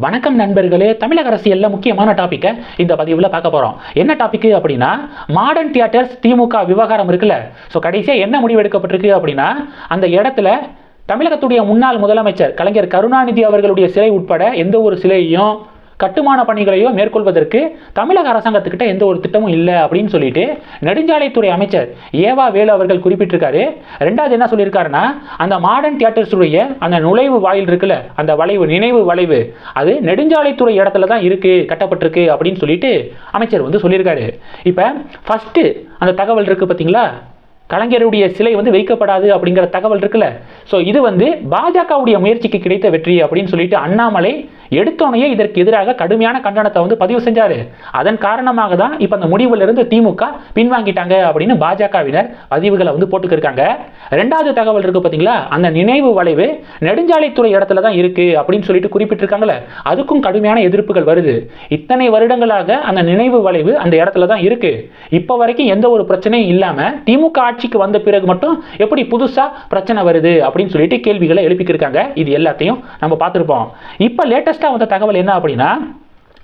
வணக்கம் நண்பர்களே தமிழக அரசியலில் முக்கியமான டாப்பிக்கை இந்த பதிவில் பார்க்க போகிறோம் என்ன டாபிக் அப்படின்னா மாடர்ன் தியேட்டர்ஸ் திமுக விவகாரம் இருக்குல்ல. ஸோ கடைசியாக என்ன முடிவு எடுக்கப்பட்டிருக்கு அப்படின்னா அந்த இடத்துல தமிழகத்துடைய முன்னாள் முதலமைச்சர் கலைஞர் கருணாநிதி அவர்களுடைய சிலை உட்பட எந்த ஒரு சிலையையும் கட்டுமான பணிகளையோ மேற்கொள்வதற்கு தமிழக அரசாங்கத்துக்கிட்ட எந்த ஒரு திட்டமும் இல்லை அப்படின்னு சொல்லிட்டு நெடுஞ்சாலைத்துறை அமைச்சர் ஏவா வேலு அவர்கள் குறிப்பிட்டிருக்காரு. ரெண்டாவது என்ன சொல்லியிருக்காருன்னா அந்த மாடர்ன் தியேட்டர்ஸுடைய அந்த நுழைவு வாயில் இருக்குல்ல அந்த வளைவு நினைவு வளைவு அது நெடுஞ்சாலைத்துறை இடத்துல தான் இருக்கு கட்டப்பட்டிருக்கு அப்படின்னு சொல்லிட்டு அமைச்சர் வந்து சொல்லியிருக்காரு. இப்போ ஃபர்ஸ்ட் அந்த தகவல் இருக்கு பார்த்தீங்களா கலைஞருடைய சிலை வந்து வைக்கப்படாது அப்படிங்கிற தகவல் இருக்குல்ல. ஸோ இது வந்து பாஜகவுடைய முயற்சிக்கு கிடைத்த வெற்றி அப்படின்னு சொல்லிட்டு அண்ணாமலை எடுத்தோனையே இதற்கு எதிராக கடுமையான கண்டனத்தை வந்து பதிவு செஞ்சாரு. அதன் காரணமாக தான் இப்போ அந்த முடிவிலிருந்து திமுக பின்வாங்கிட்டாங்க அப்படின்னு பாஜகவினர் பதிவுகளை வந்து போட்டுக்கிருக்காங்க. ரெண்டாவது தகவல் இருக்கு பார்த்தீங்களா அந்த நினைவு வளைவு நெடுஞ்சாலைத்துறை இடத்துல தான் இருக்கு அப்படின்னு சொல்லிட்டு குறிப்பிட்டிருக்காங்களே. அதுக்கும் கடுமையான எதிர்ப்புகள் வருது. இத்தனை வருடங்களாக அந்த நினைவு வளைவு அந்த இடத்துல தான் இருக்கு. இப்போ வரைக்கும் எந்த ஒரு பிரச்சனையும் இல்லாம திமுக ஆட்சிக்கு வந்த பிறகு மட்டும் எப்படி புதுசா பிரச்சனை வருது அப்படின்னு சொல்லிட்டு கேள்விகளை எழுப்பிக்கிருக்காங்க. இது எல்லாத்தையும் நம்ம பார்த்துருப்போம். இப்போ லேட்டஸ்ட் லேட்டஸ்ட்டாக வந்த தகவல் என்ன அப்படின்னா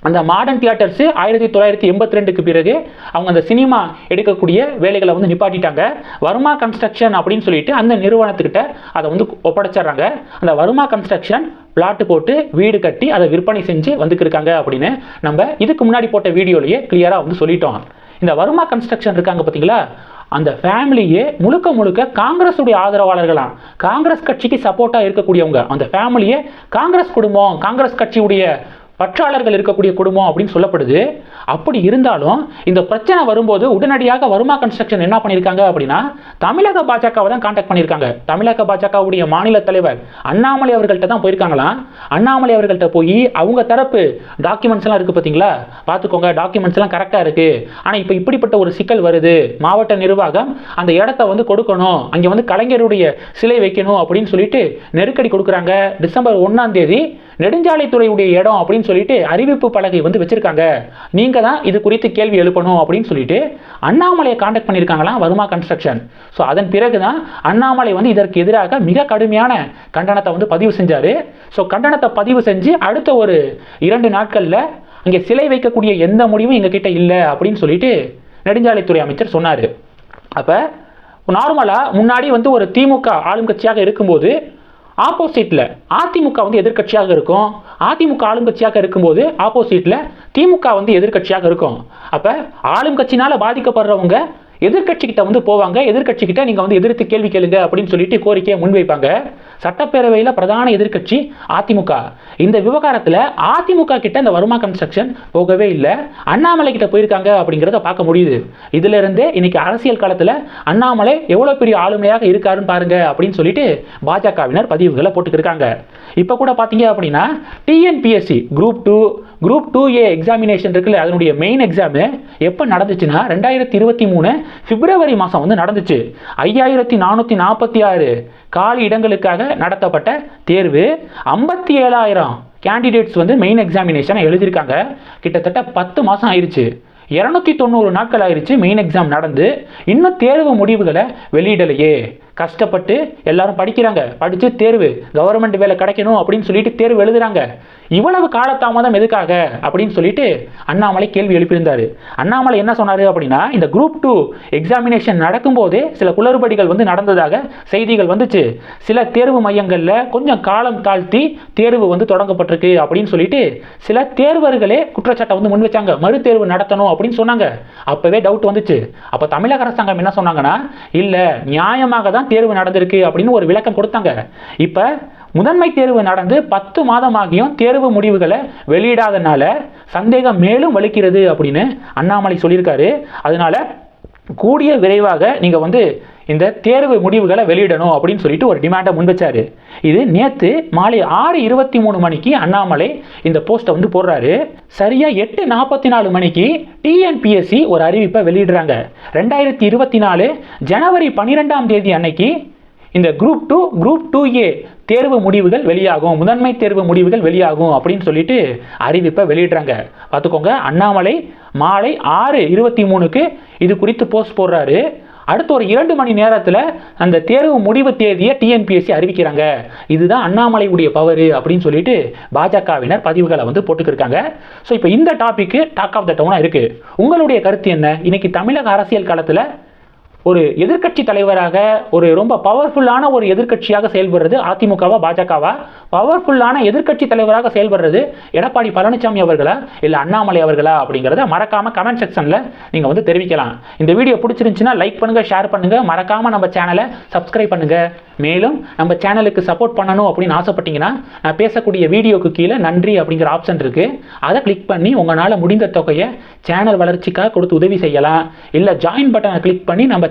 அந்த மாடர்ன் தியேட்டர்ஸ் ஆயிரத்தி தொள்ளாயிரத்தி எண்பத்தி ரெண்டுக்கு பிறகு அவங்க அந்த சினிமா எடுக்கக்கூடிய வேலைகளை வந்து நிப்பாட்டிட்டாங்க. வர்மா கன்ஸ்ட்ரக்ஷன் அப்படின்னு சொல்லிட்டு அந்த நிறுவனத்துக்கிட்ட அதை வந்து ஒப்படைச்சிடுறாங்க. அந்த வர்மா கன்ஸ்ட்ரக்ஷன் பிளாட்டு போட்டு வீடு கட்டி அதை விற்பனை செஞ்சு வந்துக்கிருக்காங்க அப்படின்னு நம்ம இதுக்கு முன்னாடி போட்ட வீடியோலேயே கிளியராக வந்து சொல்லிட்டோம். இந்த வர்மா கன்ஸ்ட்ரக்ஷன் இருக்காங்க பார்த்தீங்களா? அந்த ஃபேமிலியே முழுக்க முழுக்க காங்கிரஸுடைய ஆதரவாளர்களாம் காங்கிரஸ் கட்சிக்கு சப்போர்ட்டாக இருக்கக்கூடியவங்க. அந்த ஃபேமிலியே காங்கிரஸ் குடும்பம் காங்கிரஸ் கட்சியுடைய பற்றாளர்கள் இருக்கக்கூடிய குடும்பம் அப்படின்னு சொல்லப்படுது. அப்படி இருந்தாலும் இந்த பிரச்சனை வரும்போது உடனடியாக வருமா கன்ஸ்ட்ரக்ஷன் என்ன பண்ணியிருக்காங்க அப்படின்னா தமிழக பாஜகவை தான் காண்டாக்ட் பண்ணியிருக்காங்க. தமிழக பாஜகவுடைய மாநில தலைவர் அண்ணாமலை அவர்கள்ட்ட தான் போயிருக்காங்களாம் அண்ணாமலை அவர்கள்ட்ட போய் அவங்க தரப்பு டாக்குமெண்ட்ஸ் எல்லாம் இருக்கு பார்த்தீங்களா? பார்த்துக்கோங்க டாக்குமெண்ட்ஸ் எல்லாம் கரெக்டாக இருக்கு. ஆனால் இப்போ இப்படிப்பட்ட ஒரு சிக்கல் வருது. மாவட்ட நிர்வாகம் அந்த இடத்த வந்து கொடுக்கணும். அங்கே வந்து கலைஞருடைய சிலை வைக்கணும் அப்படின்னு சொல்லிட்டு நெருக்கடி கொடுக்குறாங்க. டிசம்பர் ஒன்றாம் தேதி நெடுஞ்சாலைத்துறையுடைய இடம் அப்படின்னு சொல்லிட்டு அறிவிப்பு பலகை வந்து வச்சுருக்காங்க. நீங்கள் தான் இது குறித்து கேள்வி எழுப்பணும் அப்படின்னு சொல்லிட்டு அண்ணாமலையை காண்டாக்ட் பண்ணியிருக்காங்களாம் வருமா கன்ஸ்ட்ரக்ஷன் ஸோ அதன் பிறகு தான் அண்ணாமலை வந்து இதற்கு எதிராக மிக கடுமையான கண்டனத்தை வந்து பதிவு செஞ்சார். ஸோ கண்டனத்தை பதிவு செஞ்சு அடுத்த ஒரு இரண்டு நாட்களில் அங்கே சிலை வைக்கக்கூடிய எந்த முடிவும் எங்ககிட்ட இல்லை அப்படின்னு சொல்லிட்டு நெடுஞ்சாலைத்துறை அமைச்சர் சொன்னார். அப்போ நார்மலாக முன்னாடி வந்து ஒரு திமுக ஆளும் கட்சியாக இருக்கும்போது ஆப்போசிட்டில் அதிமுக வந்து எதிர்க்கட்சியாக இருக்கும். அதிமுக ஆளுங்கட்சியாக இருக்கும்போது ஆப்போசிட்டில் திமுக வந்து எதிர்க்கட்சியாக இருக்கும். அப்போ ஆளுங்கட்சினால பாதிக்கப்படுறவங்க எதிர்க்கட்சிக்கிட்ட வந்து போவாங்க. எதிர்க்கட்சிக்கிட்ட நீங்கள் வந்து எதிர்த்து கேள்வி கேளுங்க அப்படின்னு சொல்லிட்டு கோரிக்கையை முன்வைப்பாங்க. சட்டப்பேரவையில் பிரதான எதிர்க்கட்சி அதிமுக. இந்த விவகாரத்தில் அதிமுக கிட்ட இந்த வருமா கன்ஸ்ட்ரக்ஷன் போகவே இல்லை. அண்ணாமலை கிட்ட போயிருக்காங்க அப்படிங்கிறத பார்க்க முடியுது. இதுல இருந்தே இன்னைக்கு அரசியல் காலத்தில் அண்ணாமலை எவ்வளோ பெரிய ஆளுமையாக இருக்காருன்னு பாருங்க அப்படின்னு சொல்லிட்டு பாஜகவினர் பதிவுகளை போட்டுக்கிருக்காங்க. இப்போ கூட பார்த்தீங்க அப்படின்னா TNPSC group two group two A examination இருக்குல்ல அதனுடைய மெயின் எக்ஸாமு எப்போ நடந்துச்சுன்னா ரெண்டாயிரத்தி இருபத்தி மூணு பிப்ரவரி மாதம் வந்து நடந்துச்சு. ஐயாயிரத்தி நானூற்றி நாற்பத்தி ஆறு காலி இடங்களுக்காக நடத்தப்பட்ட தேர்வு. ஐம்பத்தி ஏழாயிரம் கேண்டிடேட்ஸ் வந்து மெயின் எக்ஸாமினேஷனை எழுதியிருக்காங்க. கிட்டத்தட்ட பத்து மாதம் ஆயிடுச்சு இரநூத்தி தொண்ணூறு நாட்கள் ஆயிடுச்சு மெயின் எக்ஸாம் நடந்து. இன்னும் தேர்வு முடிவுகளை வெளியிடலையே. கஷ்டப்பட்டு எல்லாரும் படிக்கிறாங்க. படித்து தேர்வு கவர்மெண்ட் வேலை கிடைக்கணும் அப்படின்னு சொல்லிட்டு தேர்வு எழுதுறாங்க. இவ்வளவு காலதாமதம் எதுக்காக? அப்படின்னு சொல்லிட்டு அண்ணாமலை கேள்வி எழுப்பியிருந்தாரு. அண்ணாமலை என்ன சொன்னார் அப்படின்னா இந்த குரூப் டூ எக்ஸாமினேஷன் நடக்கும்போதே சில குளறுபடிகள் வந்து நடந்ததாக செய்திகள் வந்துச்சு. சில தேர்வு மையங்களில் கொஞ்சம் காலம் தாழ்த்தி தேர்வு வந்து தொடங்கப்பட்டிருக்கு அப்படின்னு சொல்லிட்டு சில தேர்வர்களே குற்றச்சாட்டை வந்து முன் வச்சாங்க. மறு தேர்வு நடத்தணும் அப்படின்னு சொன்னாங்க. அப்போவே டவுட் வந்துச்சு. அப்போ தமிழக அரசாங்கம் என்ன சொன்னாங்கன்னா இல்லை நியாயமாக தான் தேர்வு நடந்திருக்கு அப்படின்னு ஒரு விளக்கம் கொடுத்தாங்க. இப்போ முதன்மை தேர்வு நடந்து பத்து மாதமாகியும் தேர்வு முடிவுகளை வெளியிடாதனால சந்தேகம் மேலும் வலிக்கிறது அப்படின்னு அண்ணாமலை சொல்லியிருக்காரு. அதனால கூடிய விரைவாக நீங்கள் வந்து இந்த தேர்வு முடிவுகளை வெளியிடணும் அப்படின்னு சொல்லிட்டு ஒரு டிமாண்டை முன்வச்சாரு. இது நேற்று மாலை ஆறு இருபத்தி மூணு மணிக்கு அண்ணாமலை இந்த போஸ்ட்டை வந்து போடுறாரு. சரியாக எட்டு நாற்பத்தி நாலு மணிக்கு டிஎன்பிஎஸ்சி ஒரு அறிவிப்பை வெளியிடுறாங்க. ரெண்டாயிரத்தி இருபத்தி நாலு ஜனவரி பன்னிரெண்டாம் தேதி அன்னைக்கு இந்த group two group two A தேர்வு முடிவுகள் வெளியாகும். முதன்மை தேர்வு முடிவுகள் வெளியாகும் அப்படின்னு சொல்லிட்டு அறிவிப்பை வெளியிடுறாங்க. பார்த்துக்கோங்க அண்ணாமலை மாலை ஆறு இருபத்தி மூணுக்கு இது குறித்து போஸ்ட் போடுறாரு. அடுத்த ஒரு இரண்டு மணி நேரத்தில் அந்த தேர்வு முடிவு தேதியை டிஎன்பிஎஸ்சி அறிவிக்கிறாங்க. இதுதான் அண்ணாமலையுடைய பவர் அப்படின்னு சொல்லிட்டு பாஜகவினர் பதிவுகளை வந்து போட்டுக்கிருக்காங்க. ஸோ இப்போ இந்த டாபிக் டாக் ஆஃப் த டவுனாக இருக்குது உங்களுடைய கருத்து என்ன? இன்னைக்கு தமிழக அரசியல் காலத்தில் ஒரு எதிர்க்கட்சி தலைவராக ஒரு ரொம்ப பவர்ஃபுல்லான ஒரு எதிர்க்கட்சியாக செயல்படுறது அதிமுகவா பாஜகவா? பவர்ஃபுல்லான எதிர்க்கட்சி தலைவராக செயல்படுறது எடப்பாடி பழனிசாமி அவர்களா? இல்லை அண்ணாமலை அவர்களா? அப்படிங்கிறத மறக்காமல் கமெண்ட் செக்ஷனில் நீங்கள் வந்து தெரிவிக்கலாம். இந்த வீடியோ பிடிச்சிருந்துச்சுன்னா லைக் பண்ணுங்கள் ஷேர் பண்ணுங்கள் மறக்காமல் நம்ம சேனலை சப்ஸ்கிரைப் பண்ணுங்கள் மேலும் நம்ம சேனலுக்கு சப்போர்ட் பண்ணணும் அப்படின்னு ஆசைப்பட்டீங்கன்னா நான் பேசக்கூடிய வீடியோக்கு கீழே நன்றி அப்படிங்கிற ஆப்ஷன் இருக்குது அதை கிளிக் பண்ணி உங்களால் முடிந்த தொகையை சேனல் வளர்ச்சிக்காக கொடுத்து உதவி செய்யலாம். இல்லை ஜாயின் பட்டனை கிளிக் பண்ணி நம்ம